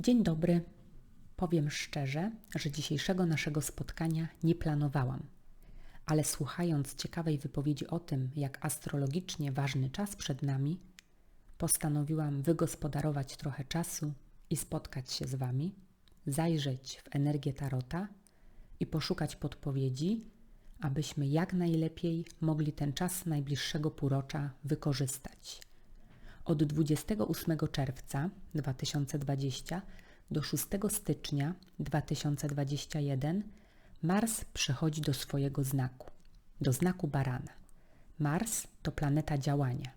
Dzień dobry. Powiem szczerze, że dzisiejszego naszego spotkania nie planowałam, ale słuchając ciekawej wypowiedzi o tym, jak astrologicznie ważny czas przed nami, postanowiłam wygospodarować trochę czasu i spotkać się z Wami, zajrzeć w energię Tarota i poszukać podpowiedzi, abyśmy jak najlepiej mogli ten czas najbliższego półrocza wykorzystać. Od 28 czerwca 2020 do 6 stycznia 2021 Mars przechodzi do swojego znaku, do znaku barana. Mars to planeta działania.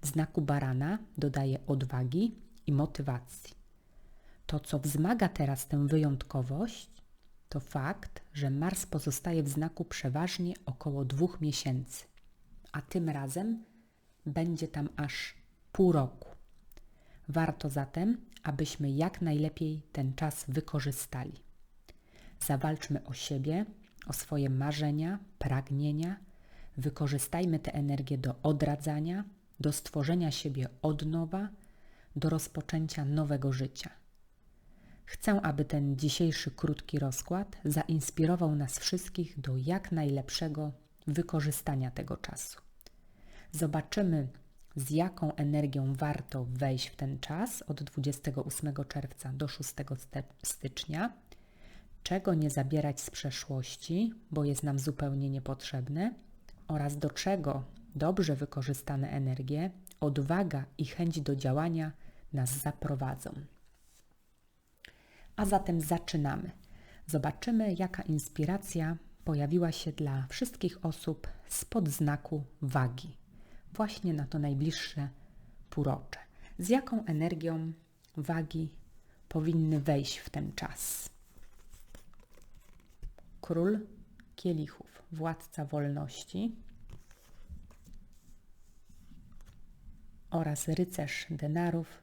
W znaku barana dodaje odwagi i motywacji. To, co wzmaga teraz tę wyjątkowość, to fakt, że Mars pozostaje w znaku przeważnie około dwóch miesięcy, a tym razem będzie tam aż pół roku. Warto zatem, abyśmy jak najlepiej ten czas wykorzystali. Zawalczmy o siebie, o swoje marzenia, pragnienia, wykorzystajmy tę energię do odradzania, do stworzenia siebie od nowa, do rozpoczęcia nowego życia. Chcę, aby ten dzisiejszy krótki rozkład zainspirował nas wszystkich do jak najlepszego wykorzystania tego czasu. Zobaczymy, z jaką energią warto wejść w ten czas od 28 czerwca do 6 stycznia, czego nie zabierać z przeszłości, bo jest nam zupełnie niepotrzebne, oraz do czego dobrze wykorzystane energie, odwaga i chęć do działania nas zaprowadzą. A zatem zaczynamy. Zobaczymy, jaka inspiracja pojawiła się dla wszystkich osób spod znaku wagi, właśnie na to najbliższe półrocze. Z jaką energią wagi powinny wejść w ten czas? Król kielichów, władca wolności oraz rycerz denarów,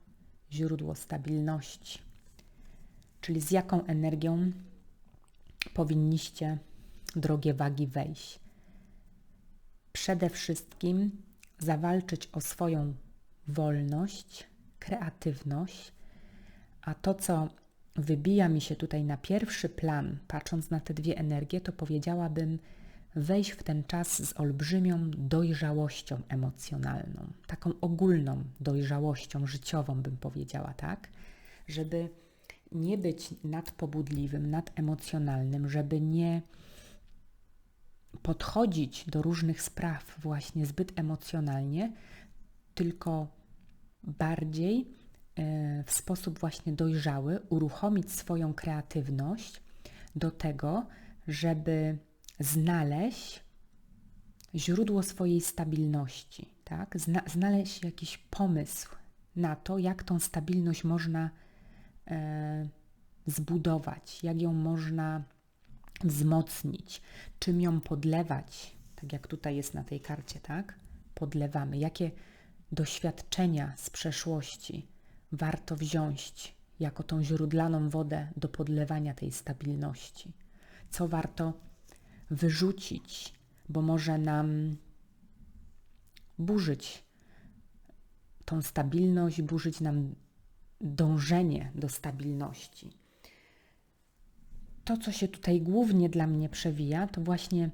źródło stabilności czyli z jaką energią powinniście, drogie wagi, wejść. Przede wszystkim zawalczyć o swoją wolność, kreatywność, a to, co wybija mi się tutaj na pierwszy plan, patrząc na te dwie energie, to powiedziałabym wejść w ten czas z olbrzymią dojrzałością emocjonalną, taką ogólną dojrzałością życiową, bym powiedziała, tak? Żeby nie być nadpobudliwym, nademocjonalnym, żeby nie podchodzić do różnych spraw właśnie zbyt emocjonalnie, tylko bardziej e, w sposób właśnie dojrzały uruchomić swoją kreatywność do tego, żeby znaleźć źródło swojej stabilności, tak? Zna znaleźć jakiś pomysł na to, jak tą stabilność można e, zbudować, jak ją można wzmocnić, czym ją podlewać, tak jak tutaj jest na tej karcie, tak? Podlewamy. Jakie doświadczenia z przeszłości warto wziąć jako tą źródlaną wodę do podlewania tej stabilności? Co warto wyrzucić, bo może nam burzyć tą stabilność, burzyć nam dążenie do stabilności. To, co się tutaj głównie dla mnie przewija, to właśnie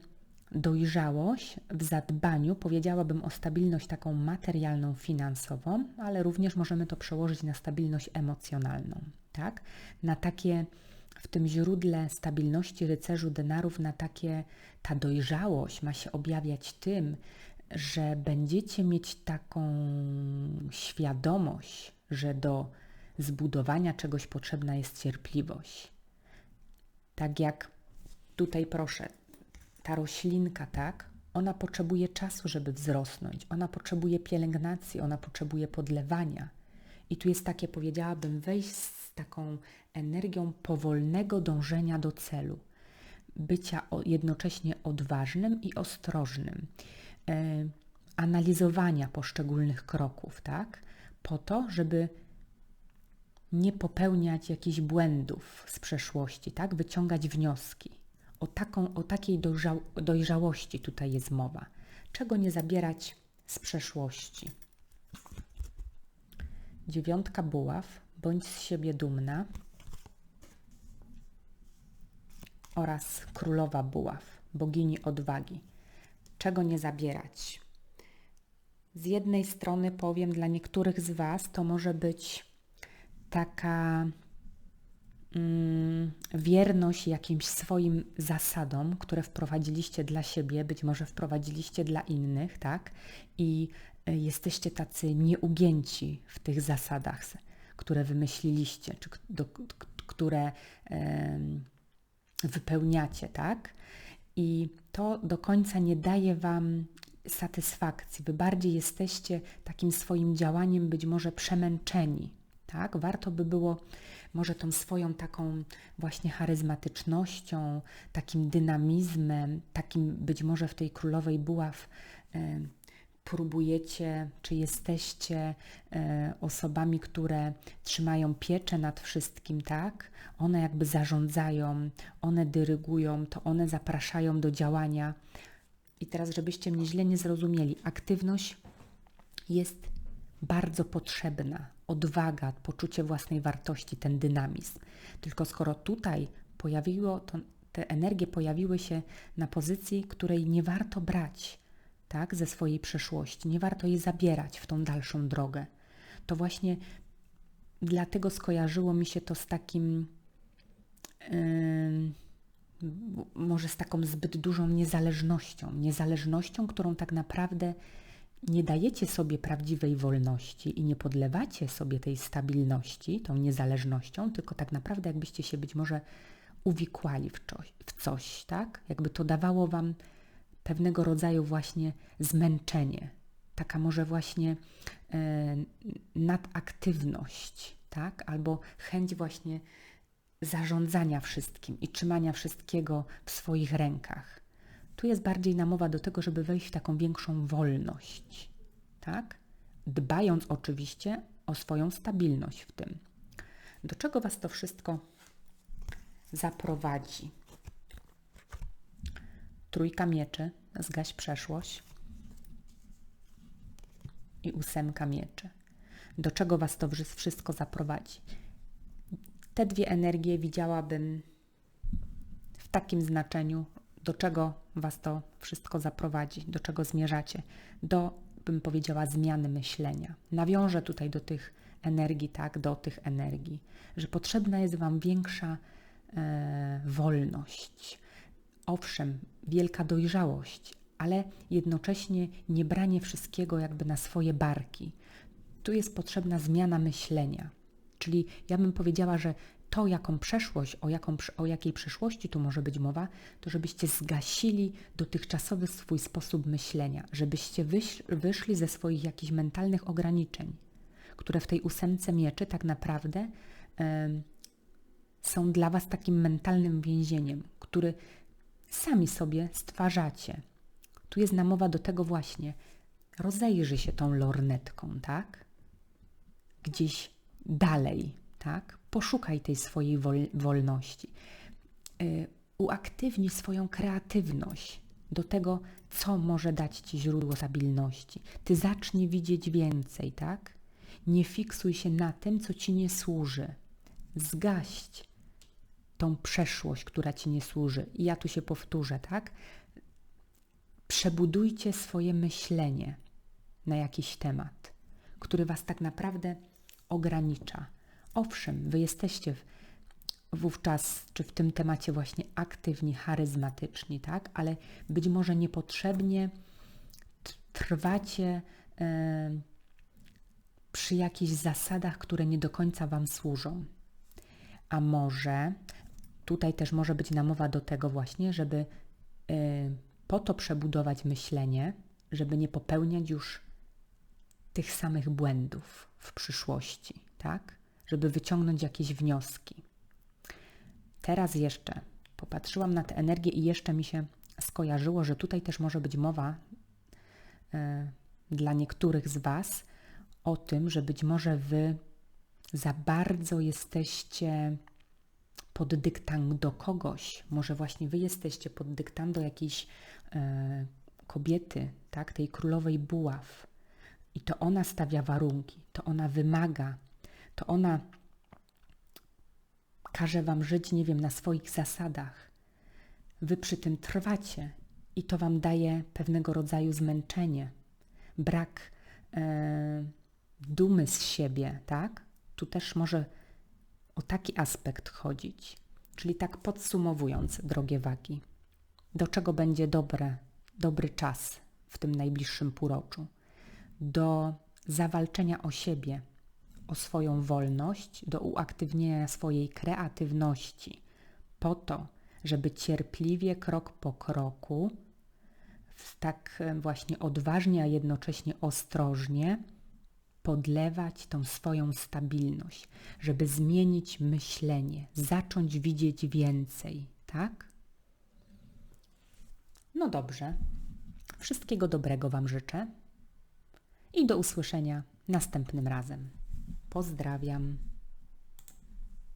dojrzałość w zadbaniu, powiedziałabym o stabilność taką materialną, finansową, ale również możemy to przełożyć na stabilność emocjonalną, tak? Na takie w tym źródle stabilności rycerzu denarów, na takie ta dojrzałość ma się objawiać tym, że będziecie mieć taką świadomość, że do zbudowania czegoś potrzebna jest cierpliwość. Tak jak tutaj proszę, ta roślinka, tak, ona potrzebuje czasu, żeby wzrosnąć, ona potrzebuje pielęgnacji, ona potrzebuje podlewania. I tu jest takie, powiedziałabym, wejść z taką energią powolnego dążenia do celu, bycia jednocześnie odważnym i ostrożnym, e, analizowania poszczególnych kroków, tak, po to, żeby nie popełniać jakichś błędów z przeszłości, tak? Wyciągać wnioski. O, taką, o takiej dojrza dojrzałości tutaj jest mowa. Czego nie zabierać z przeszłości? Dziewiątka buław, Bądź z siebie dumna. Oraz królowa buław, bogini odwagi. Czego nie zabierać? Z jednej strony powiem, dla niektórych z Was to może być taka mm, wierność jakimś swoim zasadom, które wprowadziliście dla siebie, być może wprowadziliście dla innych, tak? I y, jesteście tacy nieugięci w tych zasadach, które wymyśliliście, czy do, które y, wypełniacie, tak? I to do końca nie daje Wam satysfakcji. Wy bardziej jesteście takim swoim działaniem być może przemęczeni, tak? Warto by było może tą swoją taką właśnie charyzmatycznością, takim dynamizmem, takim być może w tej królowej buław e, próbujecie, czy jesteście e, osobami, które trzymają pieczę nad wszystkim, tak? One jakby zarządzają, one dyrygują, to one zapraszają do działania. I teraz, żebyście mnie źle nie zrozumieli, aktywność jest bardzo potrzebna. Odwaga, poczucie własnej wartości, ten dynamizm. Tylko skoro tutaj pojawiło to, te energie pojawiły się na pozycji, której nie warto brać tak, ze swojej przeszłości, nie warto je zabierać w tą dalszą drogę. To właśnie dlatego skojarzyło mi się to z takim, yy, może z taką zbyt dużą niezależnością. Niezależnością, którą tak naprawdę nie dajecie sobie prawdziwej wolności i nie podlewacie sobie tej stabilności, tą niezależnością, tylko tak naprawdę jakbyście się być może uwikłali w coś, w coś tak? Jakby to dawało Wam pewnego rodzaju właśnie zmęczenie, taka może właśnie e, nadaktywność, tak? Albo chęć właśnie zarządzania wszystkim i trzymania wszystkiego w swoich rękach. Tu jest bardziej namowa do tego, żeby wejść w taką większą wolność, tak? Dbając oczywiście o swoją stabilność w tym. Do czego Was to wszystko zaprowadzi? Trójka mieczy, zgaś przeszłość. I ósemka mieczy. Do czego Was to wszystko zaprowadzi? Te dwie energie widziałabym w takim znaczeniu, do czego Was to wszystko zaprowadzi, do czego zmierzacie, do, bym powiedziała, zmiany myślenia. Nawiążę tutaj do tych energii, tak, do tych energii, że potrzebna jest Wam większa e, wolność. Owszem, wielka dojrzałość, ale jednocześnie nie branie wszystkiego jakby na swoje barki. Tu jest potrzebna zmiana myślenia. Czyli ja bym powiedziała, że to, jaką przeszłość, o, jaką, o jakiej przeszłości tu może być mowa, to żebyście zgasili dotychczasowy swój sposób myślenia, żebyście wysz, wyszli ze swoich jakichś mentalnych ograniczeń, które w tej ósemce mieczy tak naprawdę y, są dla Was takim mentalnym więzieniem, który sami sobie stwarzacie. Tu jest namowa do tego właśnie, rozejrzy się tą lornetką, tak? Gdzieś dalej, tak? Poszukaj tej swojej wol wolności. Yy, uaktywnij swoją kreatywność do tego, co może dać Ci źródło stabilności. Ty zacznij widzieć więcej, tak? Nie fiksuj się na tym, co Ci nie służy. Zgaść tą przeszłość, która Ci nie służy. I ja tu się powtórzę, tak? Przebudujcie swoje myślenie na jakiś temat, który Was tak naprawdę ogranicza Owszem, wy jesteście wówczas, czy w tym temacie właśnie aktywni, charyzmatyczni, tak? Ale być może niepotrzebnie trwacie e, przy jakichś zasadach, które nie do końca Wam służą. A może tutaj też może być namowa do tego właśnie, żeby e, po to przebudować myślenie, żeby nie popełniać już tych samych błędów w przyszłości, tak? Żeby wyciągnąć jakieś wnioski. Teraz jeszcze popatrzyłam na tę energię i jeszcze mi się skojarzyło, że tutaj też może być mowa y, dla niektórych z Was o tym, że być może Wy za bardzo jesteście pod do kogoś, może właśnie Wy jesteście pod do jakiejś y, kobiety, tak, tej królowej buław. I to ona stawia warunki, to ona wymaga to ona każe wam żyć, nie wiem, na swoich zasadach. Wy przy tym trwacie i to wam daje pewnego rodzaju zmęczenie, brak e, dumy z siebie, tak? Tu też może o taki aspekt chodzić. Czyli tak podsumowując, drogie wagi, do czego będzie dobre, dobry czas w tym najbliższym półroczu? Do zawalczenia o siebie, o swoją wolność, do uaktywnienia swojej kreatywności, po to, żeby cierpliwie, krok po kroku, tak właśnie odważnie, a jednocześnie ostrożnie podlewać tą swoją stabilność, żeby zmienić myślenie, zacząć widzieć więcej, tak? No dobrze. Wszystkiego dobrego Wam życzę i do usłyszenia następnym razem. Pozdrawiam.